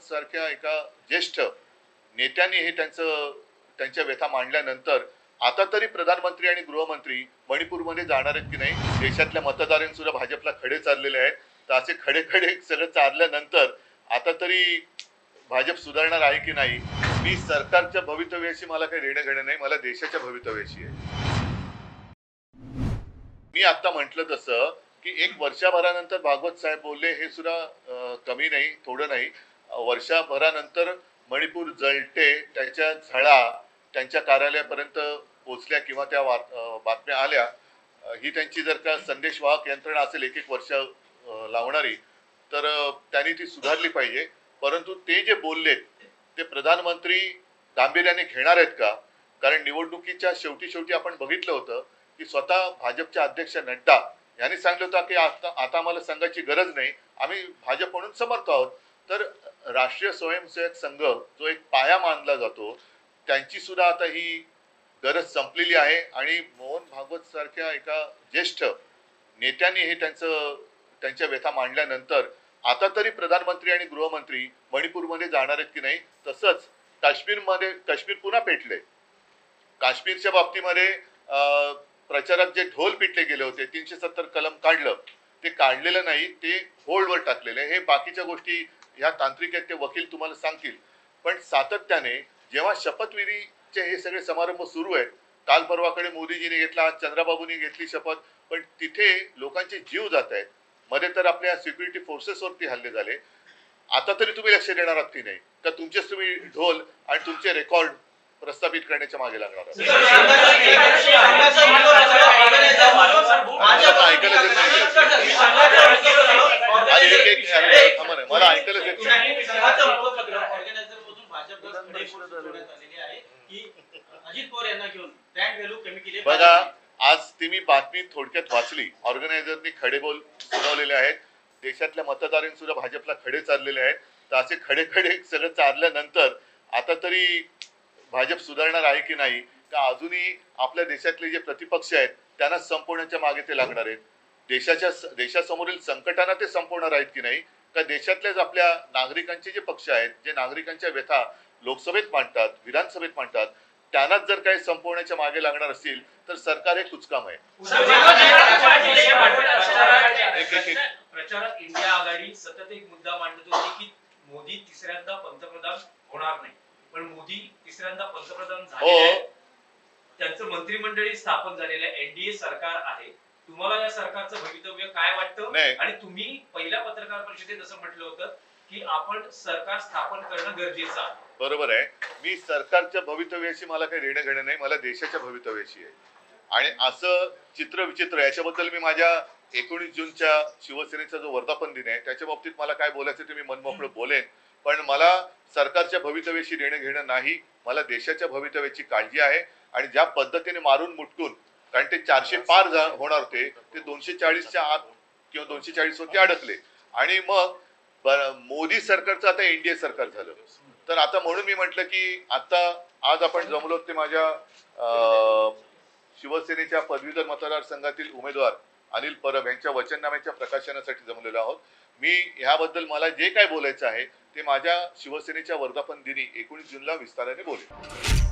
भागवत सारख्या एका ज्येष्ठ नेत्यांनी हे त्यांचं त्यांच्या व्यथा मांडल्यानंतर आता तरी प्रधानमंत्री आणि गृहमंत्री मणिपूरमध्ये जाणार आहेत की नाही? देशातल्या मतदारांनी सुद्धा भाजपला खडे चाललेले आहेत. तर असे खडे खडे सगळं चालल्यानंतर आता तरी भाजप सुधारणार आहे की नाही? मी सरकारच्या भवितव्याशी मला काही देणं घेणं नाही. मला देशाच्या भवितव्याशी आहे. मी आता म्हटलं तसं की एक वर्षाभरानंतर भागवत साहेब बोलले हे सुद्धा कमी नाही थोडं नाही. वर्षाभरानंतर मणिपूर जळते त्याच्या झळा त्यांच्या कार्यालयापर्यंत पोचल्या किंवा त्या बातम्या आल्या. ही त्यांची जर का संदेशवाहक यंत्रणा असेल एक एक वर्ष लावणारी तर त्यांनी ती सुधारली पाहिजे. परंतु ते जे बोललेत ते प्रधानमंत्री गांभीर्याने घेणार आहेत का? कारण निवडणुकीच्या शेवटी शेवटी आपण बघितलं होतं की स्वतः भाजपच्या अध्यक्ष नड्डा यांनी सांगितलं होतं की आता आता आम्हाला सांगायची गरज नाही. आम्ही भाजप म्हणून समर्थ आहोत. तर राष्ट्रीय स्वयंसेवक संघ जो एक पाया मानला जातो त्यांची सुद्धा आता ही गरज संपलेली आहे. आणि मोहन भागवत सारख्या एका ज्येष्ठ नेत्यांनी हे त्यांचं त्यांच्या व्यथा मांडल्यानंतर आता तरी प्रधानमंत्री आणि गृहमंत्री मणिपूरमध्ये जाणार आहेत की नाही तसंच काश्मीरमध्ये काश्मीर पुन्हा पेटले. काश्मीरच्या बाबतीमध्ये अं, प्रचारात जे ढोल पिटले गेले होते तीनशे सत्तर कलम काढलं ते काढलेलं नाही ते होल्डवर टाकलेलं हे बाकीच्या गोष्टी ह्या तांत्रिक आहेत ते वकील तुम्हाला सांगतील पण सातत्याने जेव्हा शपथविधीचे हे सगळे समारंभ सुरू आहेत काल परवाकडे मोदीजीने घेतला चंद्राबाबूंनी घेतली शपथ पण तिथे लोकांचे जीव जात आहेत मध्ये तर आपल्या सिक्युरिटी फोर्सेसवरती हल्ले झाले आता तरी तुम्ही लक्ष देणार आहात की नाही तर तुमचेच तुम्ही ढोल आणि तुमचे रेकॉर्ड प्रस्थापित करण्याच्या मागे लागणार आहात कमी केली बघा आज ती मी बातमी थोडक्यात वाचली. ऑर्गनायझरनी खडे बोल सुनावलेले आहेत. देशातल्या मतदारांनी सुद्धा भाजपला खडे चाललेले आहेत. तर असे खडे खडे सगळं चालल्यानंतर आता तरी भाजप सुधारणार आहे की नाही? का अजूनही आपल्या देशातले जे प्रतिपक्ष आहेत त्यांना संपवण्याच्या मागे ते लागणार आहेत? देशाच्या देशासमोरील संकटांना ते संपवणार आहेत की नाही? का देशातल्याच आपल्या नागरिकांचे जे पक्ष आहेत जे नागरिकांच्या व्यथा लोकसभेत मांडतात विधानसभेत मांडतात त्यांनाच जर काही संपवण्याच्या मागे लागणार असतील तर सरकार हे कुचकाम आहे. प्रचारात इंडिया आघाडी सतत एक मुद्दा मांडत होती की मोदी तिसऱ्यांदा पंतप्रधान होणार नाही पण मोदी तिसऱ्यांदा पंतप्रधान झाले हो. त्यांचं मंत्रिमंडळी स्थापन झालेलं आहे एनडीए सरकार आहे तुम्हाला या सरकारचं भवितव्य काय वाटतं? नाही. आणि तुम्ही पहिल्या पत्रकार परिषदेत असं म्हटलं होतं की आपण सरकार स्थापन करणं गरजेचं आहे. बरोबर आहे. मी सरकारच्या भवितव्याशी मला काही देणं घेणं नाही मला देशाच्या भवितव्याशी आहे. आणि असं चित्र विचित्र. याच्याबद्दल मी माझ्या एकोणीस जूनच्या शिवसेनेचा जो वर्धापन दिन आहे त्याच्या बाबतीत मला काय बोलायचं ते मी मनमोकळं बोलेन. पण मला सरकारच्या भवितव्याशी देणं घेणं नाही. मला देशाच्या भवितव्याची काळजी आहे. आणि ज्या पद्धतीने मारून मुटकून कारण ते चारशे पार होणार होते. ते दोनशे चाळीसच्या आत किंवा दोनशे चाळीस वरती अडकले. आणि मग मोदी सरकारचं आता एनडीए सरकार झालं. तर आता म्हणून मी म्हटलं की आता आज आपण जमलो ते माझ्या शिवसेनेच्या पदवीधर मतदारसंघातील उमेदवार अनिल परब यांच्या वचननाम्याच्या प्रकाशनासाठी जमलेलो आहोत. मी ह्याबद्दल मला जे काय बोलायचं आहे ते माझ्या शिवसेनेच्या वर्धापन दिनी एकोणीस जूनला विस्ताराने बोलेन.